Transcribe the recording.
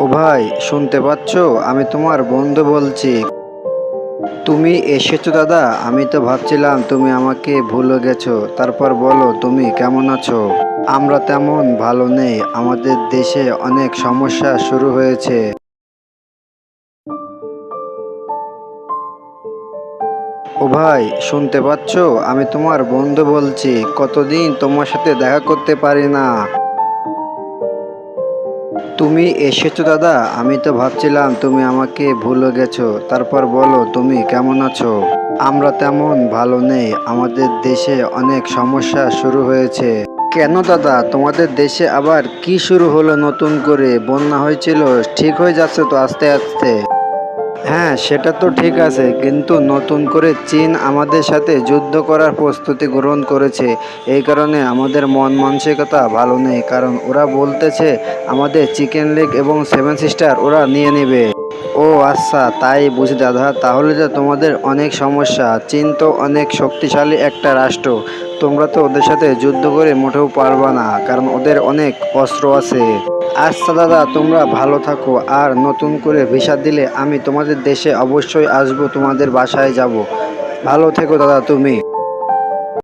ও ভাই, শুনতে পাচ্ছ? আমি তোমার বন্ধু বলছি। তুমি এসেছ দাদা? আমি তো ভাবছিলাম তুমি আমাকে ভুলে গেছো। তারপর বলো, তুমি কেমন আছো? আমরা তেমন ভালো নেই। আমাদের দেশে অনেক সমস্যা শুরু হয়েছে। ও ভাই, শুনতে পাচ্ছ? আমি তোমার বন্ধু বলছি। কতদিন তোমার সাথে দেখা করতে পারি না। তুমি এসেছ, দাদা? আমি তো ভাবছিলাম তুমি আমাকে ভুলে গেছো। তারপর বলো, তুমি কেমন আছো? আমরা তেমন ভালো নেই। আমাদের দেশে অনেক সমস্যা শুরু হয়েছে। কেন, দাদা? তোমাদের দেশে আবার কি শুরু হলো নতুন করে? বন্যা হয়েছিল, ঠিক হয়ে যাচ্ছে তো আস্তে আস্তে। হ্যাঁ সেটা তো ঠিক আছে, কিন্তু নতুন করে চীন আমাদের সাথে যুদ্ধ করার প্রস্তুতি গ্রহণ করেছে। এই কারণে আমাদের মন মানসিকতা ভালো নেই, কারণ ওরা বলতেছে আমাদের চিকেন লেগ এবং সেভেন সিস্টার ওরা নিয়ে নেবে। ও আচ্ছা তাই বুঝি দাদা, তাহলে তো তোমাদের অনেক সমস্যা। চীন তো অনেক শক্তিশালী একটা রাষ্ট্র। তোমরা তো ওদের সাথে যুদ্ধ করে মোটেও পারবা না, কারণ ওদের অনেক অস্ত্র আছে। আচ্ছা দাদা, তোমরা ভালো থাকো, আর নতুন করে ভিসা দিলে আমি তোমাদের দেশে অবশ্যই আসব, তোমাদের বাসায় যাব। ভালো থেকো দাদা, তুমি।